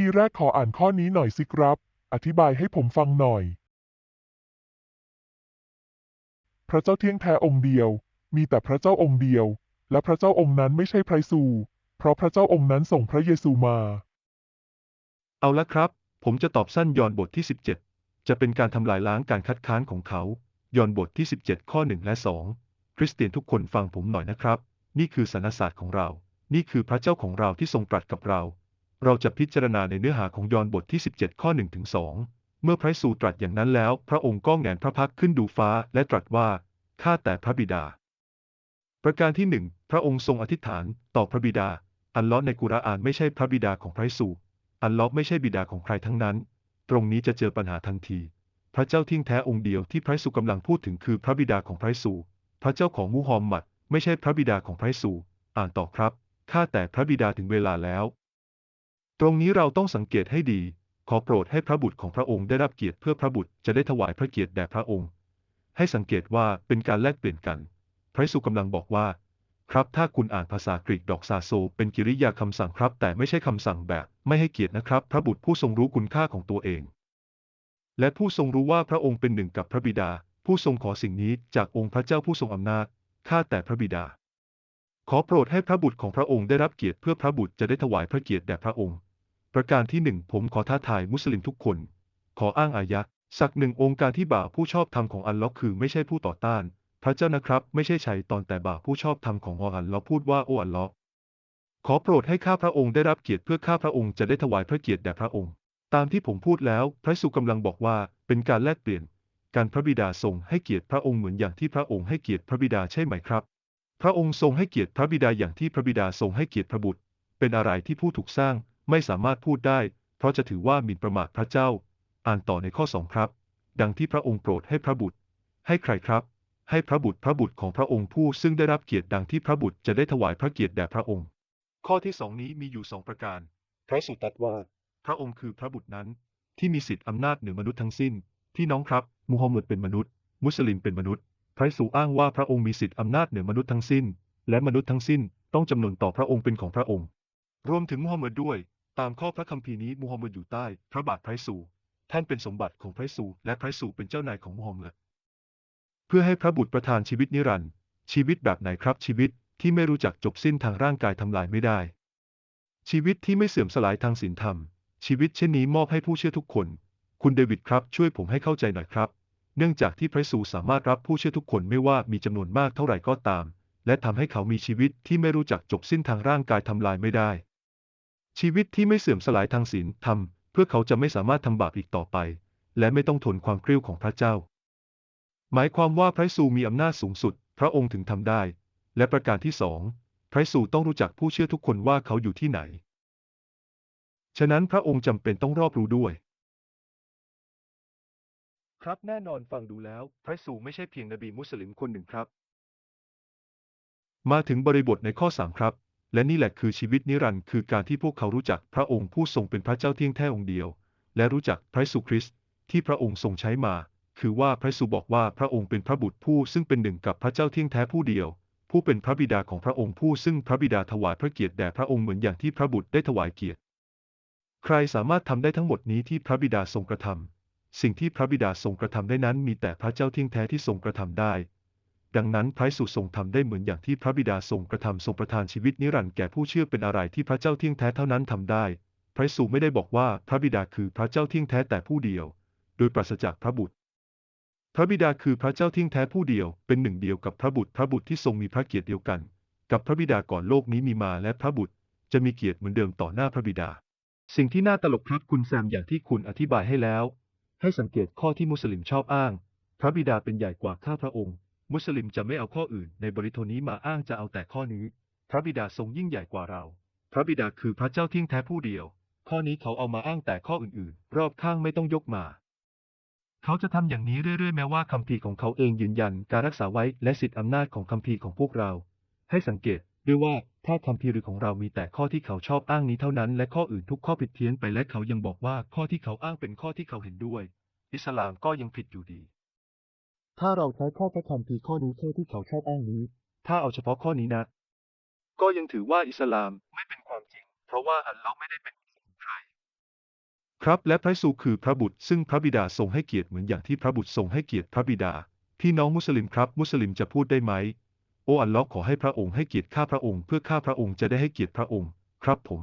ทีแรกขออ่านข้อนี้หน่อยสิครับ อธิบายให้ผมฟังหน่อย พระเจ้าเที่ยงแท้องค์เดียว มีแต่พระเจ้าองค์เดียว และพระเจ้าองค์นั้นไม่ใช่พระซู เพราะพระเจ้าองค์นั้นส่งพระเยซูมา เอาละครับ ผมจะตอบสั้นยอห์นบทที่ 17 จะเป็นการทำลายล้างการคัดค้านของเขา ยอห์นบทที่ 17 ข้อ 1 และ 2 คริสเตียนทุกคนฟังผมหน่อยนะครับ นี่คือสรรศาสตร์ของเรา นี่คือพระเจ้าของเราที่ทรงตรัสกับเรา เราจะพิจารณาในเนื้อหาของยอห์นบทที่ 17 ข้อ1ถึง2เมื่อพระเยซูตรัสอย่างนั้นแล้ว พระองค์ก็แหงนพระพักขึ้นดูฟ้าและตรัสว่าข้าแต่พระบิดา ประการที่หนึ่งพระองค์ทรงอธิษฐานต่อพระบิดา อัลลอฮ์ในกุรอานไม่ใช่พระบิดาของพระเยซูอัลลอฮ์ไม่ใช่บิดาของใครทั้งนั้น ตรงนี้จะเจอปัญหาทันที พระเจ้าทิ้งแท้องค์เดียวที่พระเยซูกำลังพูดถึงคือพระบิดาของพระเยซูพระเจ้าของมุฮัมหมัด ไม่ใช่พระบิดาของพระเยซูอ่านต่อครับข้าแต่พระบิดาถึงเวลาแล้ว ตรงนี้เราต้องสังเกตให้ดี ขอโปรดให้พระบุตรของพระองค์ได้รับเกียรติเพื่อพระบุตรจะได้ถวายพระเกียรติแด่พระองค์ ให้สังเกตว่าเป็นการแลกเปลี่ยนกัน พระเยซูกำลังบอกว่า ครับถ้าคุณอ่านภาษากรีกดอกซาโซ เป็นกิริยาคำสั่งครับ แต่ไม่ใช่คำสั่งแบบ ไม่ให้เกียรตินะครับ พระบุตรผู้ทรงรู้คุณค่าของตัวเอง และผู้ทรงรู้ว่าพระองค์เป็นหนึ่งกับพระบิดา ผู้ทรงขอสิ่งนี้จากองค์พระเจ้าผู้ทรงอำนาจข้าแต่พระบิดา ขอโปรดให้พระบุตรของพระองค์ได้รับเกียรติเพื่อพระบุตรจะได้ถวายพระเกียรติแด่พระองค์ ประการที่หนึ่งผมขอท้าทายมุสลิมทุกคน ขออ้างอายะสักหนึ่งองค์การที่บ่าผู้ชอบธรรมของอัลลอฮ์คือไม่ใช่ผู้ต่อต้าน พระเจ้านะครับ ไม่ใช่ชัยตอนแต่บ่าผู้ชอบธรรมของอัลลอฮ์พูดว่าโอ้อัลลอฮ์ขอโปรดให้ข้าพระองค์ได้รับเกียรติเพื่อข้าพระองค์จะได้ถวายพระเกียรติแด่พระองค์ ตามที่ผมพูดแล้ว พระสุกำลังบอกว่าเป็นการแลกเปลี่ยน การพระบิดาทรงให้เกียรติพระองค์เหมือนอย่างที่พระองค์ให้เกียรติพระบิดาใช่ไหมครับ พระองค์ทรงให้เกียรติพระบิดาอย่างที่พระบิดาทรงให้เกียรติพระบุตร เป็นอะไรที่ผู้ถูกสร้าง ไม่สามารถพูดได้ เพราะจะถือว่าหมิ่นประมาทพระเจ้า อ่านต่อในข้อสองครับ ดังที่พระองค์โปรดให้พระบุตร ให้ใครครับ ให้พระบุตรพระบุตรของพระองค์ผู้ซึ่งได้รับเกียรติดังที่พระบุตรจะได้ถวายพระเกียรติแด่พระองค์ ข้อที่สองนี้มีอยู่สองประการ พระสุตรัสว่า พระองค์คือพระบุตรนั้น ที่มีสิทธิอำนาจเหนือมนุษย์ทั้งสิ้น ที่น้องครับ มูฮัมหมัดเป็นมนุษย์ มุสลิมเป็นมนุษย์ พระเยซูอ้างว่าพระองค์มีสิทธิอำนาจเหนือมนุษย์ทั้งสิ้น และมนุษย์ทั้งสิ้นต้องจำนวนต่อพระองค์เป็นของพระองค์ รวมถึงมูฮัมหมัดด้วย ตามข้อพระคัมภีร์นี้มูฮัมหมัดอยู่ใต้ พระบาทพระเยซูท่านเป็นสมบัติของพระเยซูและพระเยซูเป็นเจ้านายของมูฮัมหมัดเพื่อให้พระบุตรประทานชีวิตนิรันดร์ชีวิตแบบไหนครับชีวิตที่ไม่รู้จักจบสิ้นทางร่างกายทำลายไม่ได้ ชีวิตที่ไม่เสื่อมสลายทางศีลธรรม ชีวิตเช่นนี้มอบให้ผู้เชื่อทุกคน คุณเดวิดครับ ช่วยผมให้เข้าใจหน่อยครับ เนื่องจากที่พระเยซูสามารถรับผู้เชื่อทุกคนไม่ว่ามีจำนวนมากเท่าไหร่ก็ตาม และทำให้เขามีชีวิตที่ไม่รู้จักจบสิ้นทางร่างกายทำลายไม่ได้ ชีวิตที่ไม่เสื่อมสลายทางศีลธรรม เพื่อเขาจะไม่สามารถทำบาปอีกต่อไป และไม่ต้องทนความกริ้วของพระเจ้า หมายความว่าพระเยซูมีอำนาจสูงสุด พระองค์ถึงทำได้ และประการที่สองพระเยซูต้องรู้จักผู้เชื่อทุกคนว่าเขาอยู่ที่ไหน ฉะนั้นพระองค์จำเป็นต้องรอบรู้ด้วย ครับแน่นอนฟังดูแล้ว พระเยซูไม่ใช่เพียงนบีมุสลิมคนหนึ่งครับ มาถึงบริบทในข้อ3ครับ และนี่แหละคือชีวิตนิรันดร์คือการที่พวกเขารู้จักพระองค์ผู้ทรงเป็นพระเจ้าเที่ยงแท้องค์เดียว และรู้จักพระเยซูคริสต์ที่พระองค์ทรงใช้มา คือว่าพระเยซูบอกว่าพระองค์เป็นพระบุตรผู้ซึ่งเป็นหนึ่งกับพระเจ้าเที่ยงแท้ผู้เดียว ผู้เป็นพระบิดาของพระองค์ผู้ซึ่งพระบิดาถวายพระเกียรติแด่พระองค์เหมือนอย่างที่พระบุตรได้ถวายเกียรติ ใครสามารถทำได้ทั้งหมดนี้ที่พระบิดาทรงกระทำสิ่งที่พระบิดาทรงกระทำได้นั้นมีแต่พระเจ้าเที่ยงแท้ที่ทรงกระทำได้ ดังนั้นพระเยซูทรงทำได้เหมือนอย่างที่พระบิดาทรงกระทำทรงประทานชีวิตนิรันดร์แก่ผู้เชื่อเป็นอะไรที่พระเจ้าเที่ยงแท้เท่านั้นทำได้ พระเยซูไม่ได้บอกว่าพระบิดาคือพระเจ้าเที่ยงแท้แต่ผู้เดียว โดยปราศจากพระบุตร พระบิดาคือพระเจ้าเที่ยงแท้ผู้เดียว เป็นหนึ่งเดียวกับพระบุตรพระบุตรที่ทรงมีพระเกียรติเดียวกัน กับพระบิดาก่อนโลกนี้มีมาและพระบุตรจะมีเกียรติเหมือนเดิมต่อหน้าพระบิดา สิ่งที่น่าตลกครับคุณแซมอย่างที่คุณอธิบายให้แล้ว ให้สังเกตข้อที่มุสลิมชอบอ้าง พระบิดาเป็นใหญ่กว่าข้าพระองค์ มุสลิมจะไม่เอาข้ออื่นในบริโภนี้มาอ้างจะเอาแต่ข้อนี้ พระบิดาทรงยิ่งใหญ่กว่าเรา พระบิดาคือพระเจ้าที่ยงแท้ผู้เดียว ข้อนี้เขาเอามาอ้างแต่ข้ออื่นๆ รอบข้างไม่ต้องยกมา เขาจะทำอย่างนี้เรื่อยๆ แม้ว่าคัมภีร์ของเขาเองยืนยันการรักษาไว้และสิทธิอำนาจของคัมภีร์ของพวกเรา ให้สังเกตด้วยว่าถ้าคัมภีร์ของเรามีแต่ข้อที่เขาชอบอ้างนี้เท่านั้น และข้ออื่นทุกข้อผิดเพี้ยนไปและเขายังบอกว่าข้อที่เขาอ้างเป็นข้อที่เขาเห็นด้วย อิสลามก็ยังผิดอยู่ดี ถ้าเราใช้ข้อพระคัมภีข้อนี้ข้อที่เขาชอบอ้างนี้ ถ้าเอาเฉพาะข้อนี้นะ ก็ยังถือว่าอิสลามไม่เป็นความจริง เพราะว่าอัลลอฮ์ไม่ได้เป็นองใครครับและพระเยซูคือพระบุตร ซึ่งพระบิดาทรงให้เกียรติเหมือนอย่างที่พระบุตรทรงให้เกียรติพระบิดา พี่น้องมุสลิมครับ มุสลิมจะพูดได้ไหม โอ้อัลลอฮ์ขอให้พระองค์ให้เกียรติข้าพระองค์ เพื่อข้าพระองค์จะได้ให้เกียรติพระองค์ ครับผม